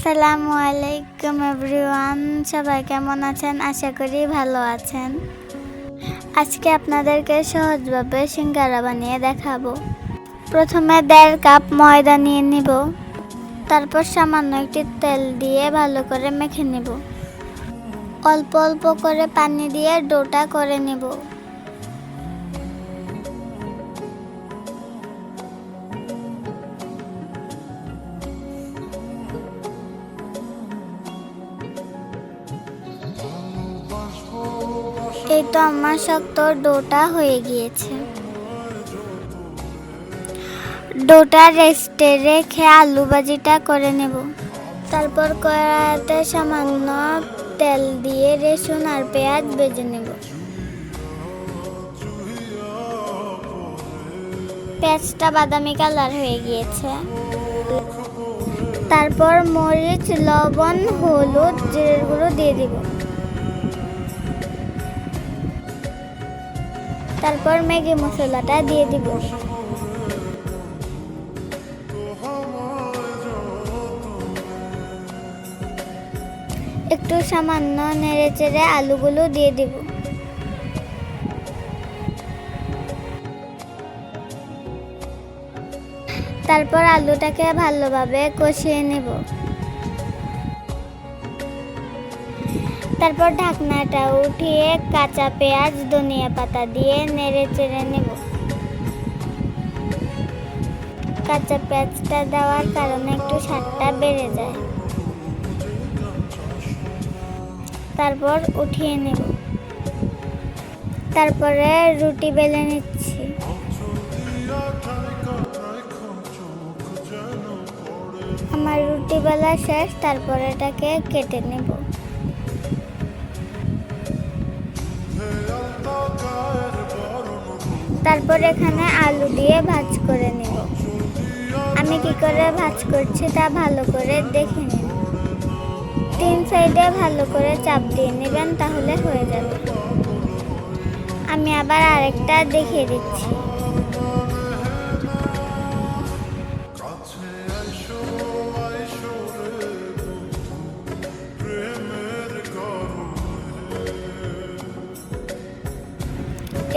আসসালামু আলাইকুম এভরিওয়ান, সবাই কেমন আছেন? আশা করি ভালো আছেন। আজকে আপনাদেরকে সহজভাবে সিঙ্গারা বানিয়ে দেখাবো। প্রথমে দেড় কাপ ময়দা নিয়ে নিব। তারপর সামান্য একটি তেল দিয়ে ভালো করে মেখে নেব। অল্প অল্প করে পানি দিয়ে ডোটা করে নেব। এই তো আমার শক্ত ডোটা হয়ে গিয়েছে। ডোটা রেস্টে রেখে আলু ভাজিটা করে নেব। তারপর কড়াইতে সামান্য তেল দিয়ে রসুন আর পেঁয়াজ ভেজে নেব। পেঁয়াজটা বাদামি কালার হয়ে গিয়েছে। তারপর মরিচ, লবণ, হলুদ, জিরের গুঁড়ো দিয়ে দিব। তারপর ম্যাগি মশলাটা দিয়ে দিব। একটু সামান্য নেড়ে চেড়ে আলুগুলো দিয়ে দিব। তারপর আলুটাকে ভালোভাবে কষিয়ে নেব। তারপর ঢাকনাটা উঠিয়ে কাঁচা পেঁয়াজ, ধনিয়া পাতা দিয়ে নেড়ে চেড়ে নেব। কাঁচা পেঁয়াজটা দেওয়ার কারণে একটু স্বাদটা বেড়ে যায়। তারপর উঠিয়ে নেব। তারপরে রুটি বেলে নিচ্ছি। আমার রুটি বেলা শেষ, তারপরে এটাকে কেটে নেব। তারপর এখানে আলু দিয়ে ভাজ করে নেব। আমি কি করে ভাজ করছি তা ভালো করে দেখে নিন। তিন সাইডে ভালো করে চাপ দিয়ে নেবেন তাহলে হয়ে যাবে। আমি আবার আরেকটা দেখিয়ে দিচ্ছি।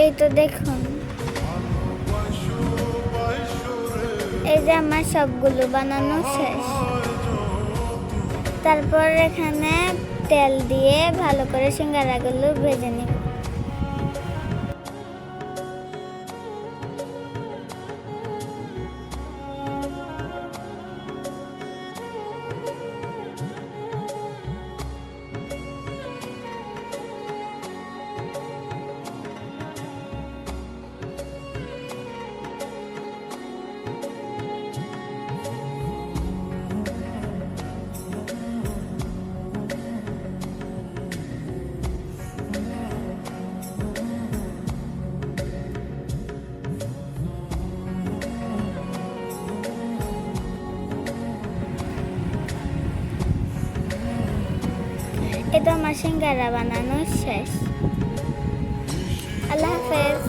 এই তো দেখুন। এই যে আমার সবগুলো বানানো শেষ। তারপর এখানে তেল দিয়ে ভালো করে সিঙ্গারাগুলো ভেজে নিব। এটা আমার সিঙ্গারা বানানো শেষ আল্লাহ হাফেজ